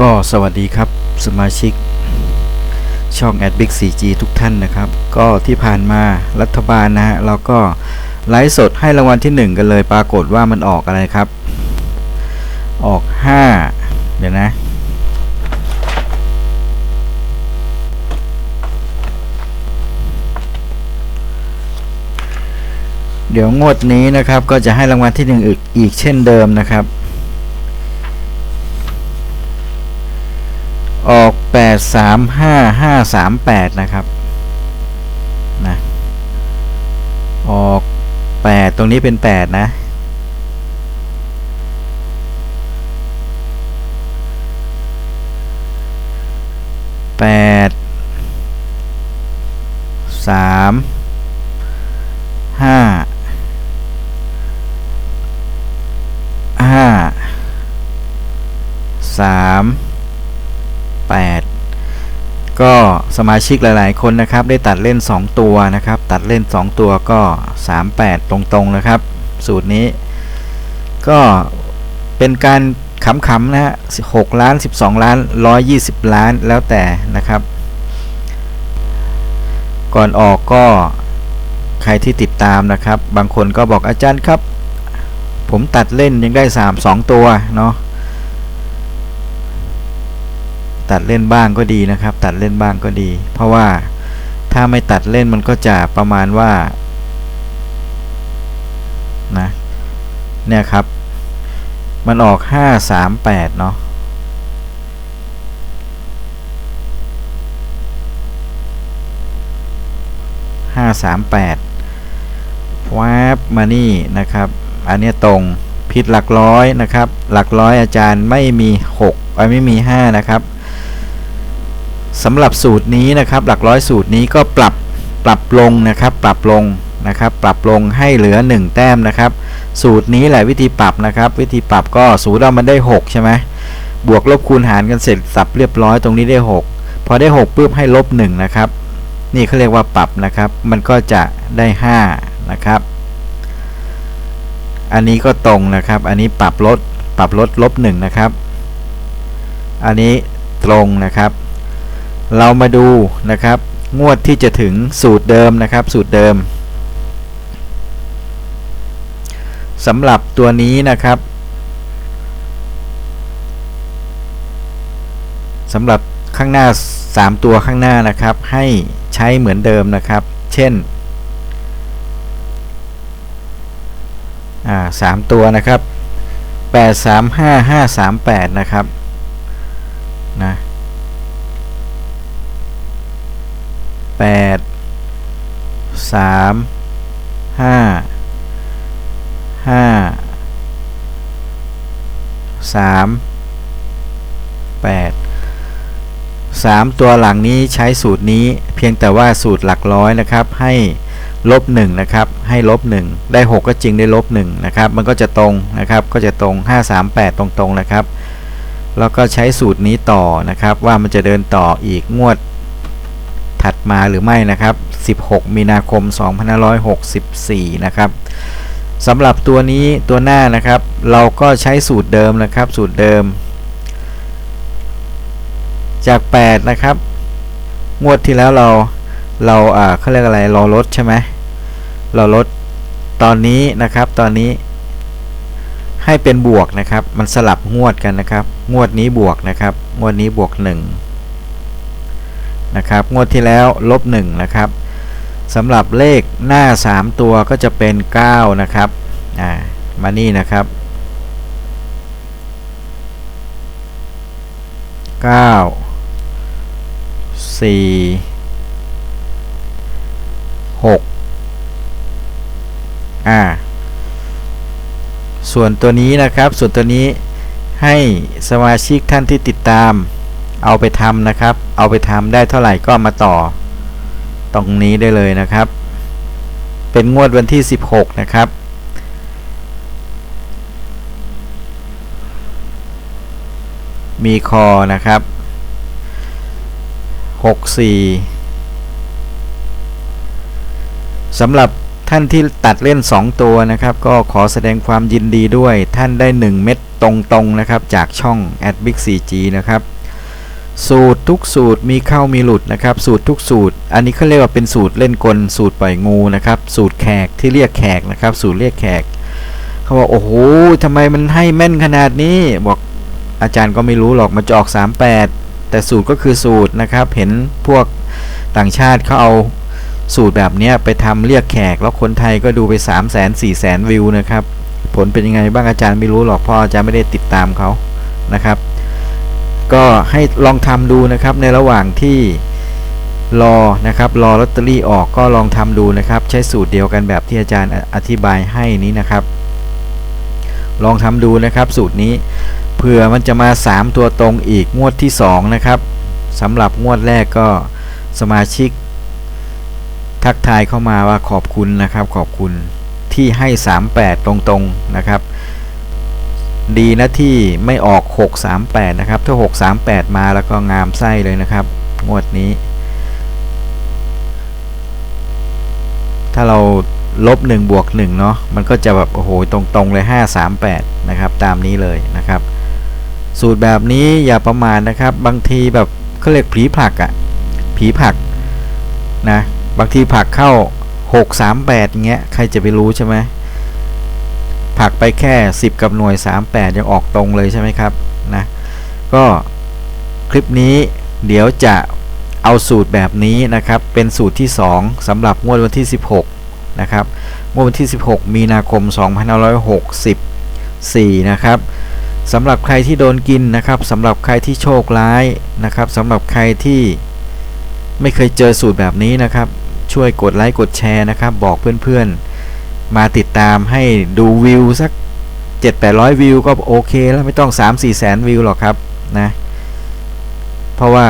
ก็สวัสดีครับสมาชิก ช่อง a d b i g 4G ทุกท่านนะครับ ก็ที่ผ่านมารัฐบาลนะฮะเราก็ไลฟ์สดให้รางวัลที่ 1 กันเลยปรากฏว่ามันออกอะไรครับ ออก 5 เดี๋ยวนะ เดี๋ยวงวดนี้นะครับก็จะให้รางวัลที่ 1 อีกอีกเช่นเดิมนะครับ แปดสามห้าห้าสามแปดนะครับนะออกแปดตรงนี้เป็นแปดนะแปด สมาชิกหลาย ๆ คนนะครับ ได้ตัดเล่น 2 ตัวนะครับ ตัดเล่น 2 ตัวก็ 38 ตรง ๆ นะครับ สูตรนี้ ก็เป็นการขำๆนะฮะ6ล้าน 12 ล้าน 120 ล้านแล้วแต่นะครับ ก่อนออกก็ใครที่ติดตามนะครับ บางคนก็บอกอาจารย์ครับ ผมตัดเล่นยังได้ 3 2 ตัวเนาะ ตัดเล่นบ้างก็ดีนะครับ ตัดเล่นบ้างก็ดี เพราะว่าถ้าไม่ตัดเล่นมันก็จะประมาณว่านะเนี่ยครับ มันออก 5 3 8 เนาะห้าสามแปดวาบมานี่นะครับ อันนี้ตรงผิดหลักร้อยนะครับ หลักร้อยอาจารย์ไม่มี6ไม่มี 5 นะครับ สำหรับสูตรนี้นะครับหลักร้อยสูตรนี้ก็ปรับปรับลงนะครับปรับลงนะครับปรับลงให้เหลือ 1 แต้มนะครับ สูตรนี้แหละวิธีปรับนะครับ วิธีปรับก็สูตรเรามันได้ 6 ใช่ไหมบวกลบคูณหารกันเสร็จสับเรียบร้อยตรงนี้ได้ 6 พอได้ 6ปุ๊บให้ลบ1นะครับ นี่เขาเรียกว่าปรับนะครับ มันก็จะได้ 5 นะครับ อันนี้ก็ตรงนะครับ อันนี้ปรับลดปรับลดลบ1นะครับ อันนี้ตรงนะครับ เรามาดูนะครับ งวดที่จะถึงสูตรเดิมนะครับสูตรเดิมสำหรับตัวนี้นะครับสำหรับข้างหน้า 3 ตัวข้างหน้านะครับ ให้ใช้เหมือนเดิมนะครับ เช่นสามตัวนะครับ 8 3 5 5 3 8 นะครับนะแปด สามห้าห้าสามแปดสามตัวหลังนี้ใช้สูตรนี้เพียงแต่ว่าสูตรหลักร้อยนะครับ ให้ลบหนึ่งนะครับ ให้ลบหนึ่งได้หกก็จริงได้ลบหนึ่งนะครับ มันก็จะตรงนะครับ ก็จะตรงห้าสามแปดตรงๆนะครับ แล้วก็ใช้สูตรนี้ต่อนะครับ ว่ามันจะเดินต่ออีกงวด ถัดมาหรือไม่นะครับ 16 มีนาคม 2564 นะครับสำหรับตัวนี้ตัวหน้านะครับ เราก็ใช้สูตรเดิมนะครับ สูตรเดิม จาก 8 นะครับ งวดที่แล้วเราเราอ่าเขาเรียกอะไรราลดใช่ไหมราลดตอนนี้นะครับ ตอนนี้ให้เป็นบวกนะครับ มันสลับงวดกันนะครับ งวดนี้บวกนะครับ งวดนี้บวก 1 นะครับงวดที่แล้วลบ1นะครับสำหรับเลขหน้า 3 ตัวก็จะเป็น 9 นะครับอ่ามานี่นะครับ 9 4 6อ่าส่วนตัวนี้นะครับ ส่วนตัวนี้ให้สมาชิกท่านที่ติดตาม เอาไปทำนะครับ เอาไปทำได้เท่าไหร่ก็มาต่อ ตรงนี้ได้เลยนะครับ เป็นงวดวันที่ 16 นะครับ มีคอนะครับ 64สำหรับท่านที่ตัดเล่น 2 ตัวนะครับ ก็ขอแสดงความยินดีด้วยท่านได้ 1 เม็ดตรงๆนะครับ จากช่อง a d b i g 4G นะครับ สูตรทุกสูตรมีเข้ามีหลุดนะครับ สูตรทุกสูตร อันนี้เขาเรียกว่าเป็นสูตรเล่นกล สูตรปล่อยงูนะครับ สูตรแขกที่เรียกแขกนะครับ สูตรเรียกแขกเขาบอกโอ้โหทำไมมันให้แม่นขนาดนี้ บอกอาจารย์ก็ไม่รู้หรอกมันจะออก 38 แต่สูตรก็คือสูตรนะครับ เห็นพวกต่างชาติเขาเอาสูตรแบบนี้ไปทำเรียกแขก แล้วคนไทยก็ดูไป 3 0 0 0 0 0 4 0 0 0 0 วิวนะครับ ผลเป็นยังไงบ้างอาจารย์ไม่รู้หรอกเพราะอาจารย์ไม่ได้ติดตามเขานะครับ ก็ให้ลองทำดูนะครับในระหว่างที่รอนะครับรอลอตเตอรี่ออกก็ลองทำดูนะครับ ใช้สูตรเดียวกันแบบที่อาจารย์อธิบายให้นี้นะครับ ลองทำดูนะครับ สูตรนี้เผื่อมันจะมา 3 ตัวตรงอีกงวดที่ 2 นะครับสำหรับงวดแรกก็สมาชิก ทักทายเข้ามาว่าขอบคุณนะครับ ขอบคุณที่ให้ 38 ตรงๆนะครับ ดีนะที่ไม่ออก 638 นะครับ ถ้า 638 มาแล้วก็งามไส้เลยนะครับ งวดนี้ ถ้าเราลบ1บวก1เนาะมันก็จะแบบ โอ้โห ตรงๆเลย 538 นะครับ ตามนี้เลยนะครับ สูตรแบบนี้อย่าประมาณนะครับ บางทีแบบเขาเรียกผีผักอะ่ะผีผักนะ บางทีผักเข้า 638เงี้ย ใครจะไปรู้ใช่ไหม ผักไปแค่ 10 กับหน่วย 38 ยังออกตรงเลยใช่ไหมครับนะก็คลิปนี้เดี๋ยวจะเอาสูตรแบบนี้นะครับ เป็นสูตรที่ 2สำหรับงวดวันที่ 16 นะครับงวดวันที่ 16 มีนาคม 2564 นะครับสำหรับใครที่โดนกินนะครับสำหรับใครที่โชคร้ายนะครับสำหรับใครที่ไม่เคยเจอสูตรแบบนี้นะครับ ช่วยกดไลค์กดแชร์นะครับ บอกเพื่อนๆ มาติด ตามให้ดูวิวสัก 7-800 วิวก็โอเคแล้วไม่ต้อง 3-4 แสนวิวหรอกครับนะเพราะว่า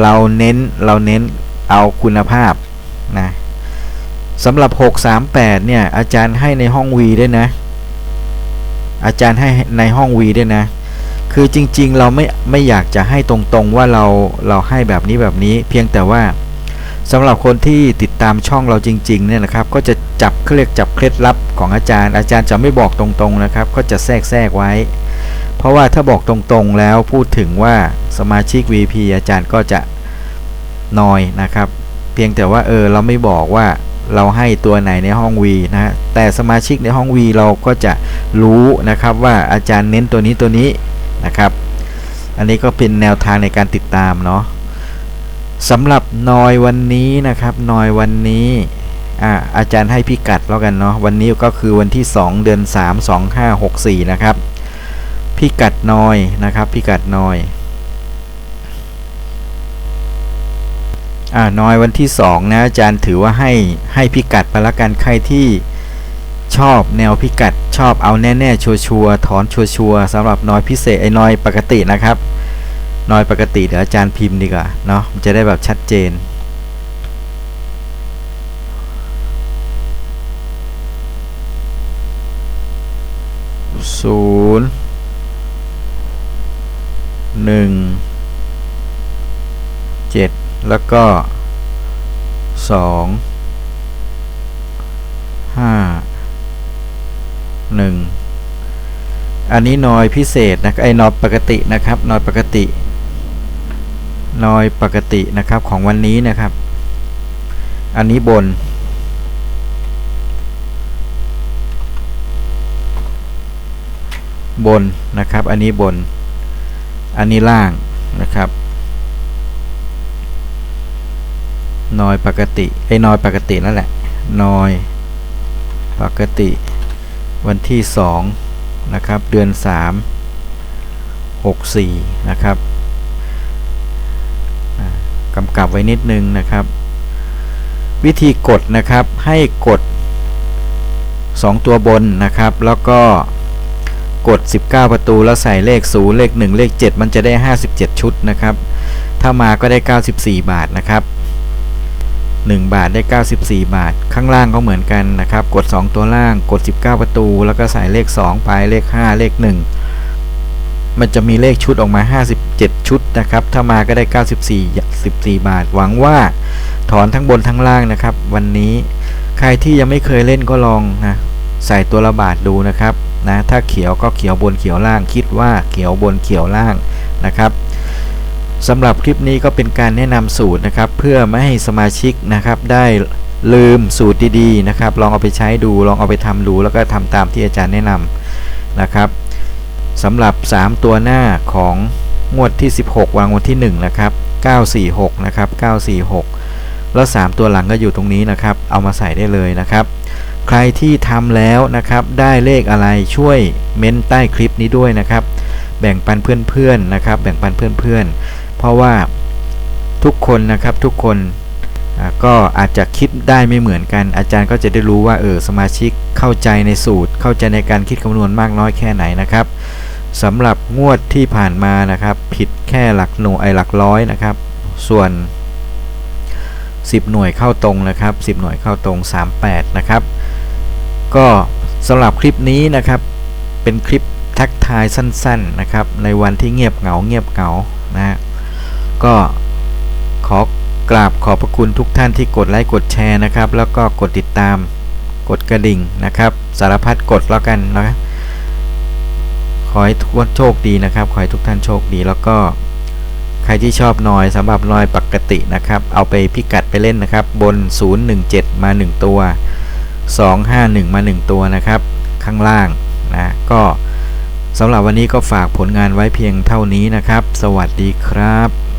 เราเน้นเราเน้นเอาคุณภาพนะสำหรับ 638 เนี่ย อาจารย์ให้ในห้องวีด้วยนะ อาจารย์ให้ในห้องวีด้วยนะ คือจริงๆ เราไม่ไม่อยากจะให้ตรงๆว่าเราเราให้แบบนี้แบบนี้ เพียงแต่ว่า สำหรับคนที่ติดตามช่องเราจริงๆเนี่ยนะครับก็จะจับเขาเรียกจับเคล็ดลับของอาจารย์ อาจารย์จะไม่บอกตรงๆนะครับ ก็จะแทรกแทรกไว้ เพราะว่าถ้าบอกตรงๆแล้วพูดถึงว่าสมาชิก VP อาจารย์ก็จะนอยนะครับ เพียงแต่ว่าเออเราไม่บอกว่าเราให้ตัวไหนในห้อง V นะฮะแต่สมาชิกในห้อง V เราก็จะรู้นะครับว่าอาจารย์เน้นตัวนี้ตัวนี้นะครับ อันนี้ก็เป็นแนวทางในการติดตามเนาะ สำหรับนอยวันนี้นะครับนอยวันนี้อ่าอาจารย์ให้พิกัดแล้วกันเนาะวันนี้ก็คือวันที่ 2 เดือน 3 2564 นะครับ พิกัดนอยนะครับ พิกัดนอยอ่าน้อยวันที่ 2 นะ อาจารย์ถือว่าให้ให้พิกัดไปละกันใครที่ชอบแนวพิกัดชอบเอาแน่ๆชัวร์ๆถอนชัวร์ๆสำหรับน้อยพิเศษไอ้น้อยปกตินะครับ น้อยปกติเดี๋ยวอาจารย์พิมพ์ดีกว่าเนาะมันจะได้แบบชัดเจน ศูนย์หนึ่งเจ็ดแล้วก็สองห้าหนึ่งอันนี้นอยพิเศษนะไอ้นอยปกตินะครับนอยปกติ นอยปกตินะครับของวันนี้นะครับ อันนี้บน บนนะครับ อันนี้บน อันนี้ล่างนะครับนอยปกติไอ้นอยปกตินั่นแหละนอยปกติ วันที่ 2 นะครับ เดือน 3 64 นะครับ กำกับไว้นิดนึงนะครับ วิธีกดนะครับให้กด 2 ตัวบนนะครับ แล้วก็กด 19 ประตูแล้วใส่เลข0เลข 1 เลข 7 มันจะได้ 57 ชุดนะครับ ถ้ามาก็ได้ 94 บาทนะครับ 1 บาทได้ 94 บาท ข้างล่างก็เหมือนกันนะครับ กด 2 ตัวล่าง กด 19 ประตู แล้วก็ใส่เลข 2 ไปเลข 5 เลข 1 มันจะมีเลขชุดออกมา 57 ชุดนะครับ ถ้ามาก็ได้ 94 14 บาท หวังว่าถอนทั้งบนทั้งล่างนะครับ วันนี้ใครที่ยังไม่เคยเล่นก็ลองนะใส่ตัวละบาทดูนะครับนะถ้าเขียวก็เขียวบนเขียวล่าง คิดว่าเขียวบนเขียวล่างนะครับสำหรับคลิปนี้ก็เป็นการแนะนำสูตรนะครับ เพื่อไม่ให้สมาชิกนะครับได้ลืมสูตรดีๆนะครับ ลองเอาไปใช้ดู ลองเอาไปทำดูแล้วก็ทำตามที่อาจารย์แนะนำนะครับ สำหรับ 3 ตัวหน้าของงวดที่ 16 วางวันที่1นะครับ946นะครับ946 แล้ว 3 ตัวหลังก็อยู่ตรงนี้นะครับ เอามาใส่ได้เลยนะครับ ใครที่ทำแล้วนะครับได้เลขอะไรช่วยเม้นใต้คลิปนี้ด้วยนะครับ แบ่งปันเพื่อนๆนะครับ แบ่งปันเพื่อนๆ เพราะว่าทุกคนนะครับทุกคนก็อาจจะคิดได้ไม่เหมือนกัน อาจารย์ก็จะได้รู้ว่าเออสมาชิกเข้าใจในสูตร เข้าใจในการคิดคำนวณมากน้อยแค่ไหนนะครับ สำหรับงวดที่ผ่านมานะครับ ผิดแค่หลักหน่วยหลักร้อยนะครับ ส่วน 10 หน่วยเข้าตรงนะครับ 10 หน่วยเข้าตรง 38 นะครับ ก็สำหรับคลิปนี้นะครับ เป็นคลิปทักทายสั้นๆนะครับ ในวันที่เงียบเหงาเงียบเหงานะฮะก็ขอกราบขอบพระคุณทุกท่านที่กดไลค์กดแชร์นะครับ แล้วก็กดติดตามกดกระดิ่งนะครับ สารพัดกดแล้วกันนะ ขอให้ทุกคนโชคดีนะครับ ขอให้ทุกท่านโชคดี แล้วก็ใครที่ชอบนอยสำหรับนอยปกตินะครับ เอาไปพิกัดไปเล่นนะครับ บน 017 มา 1 ตัว 251 มา 1 ตัวนะครับ ข้างล่างนะก็สำหรับวันนี้ก็ฝากผลงานไว้เพียงเท่านี้นะครับ สวัสดีครับ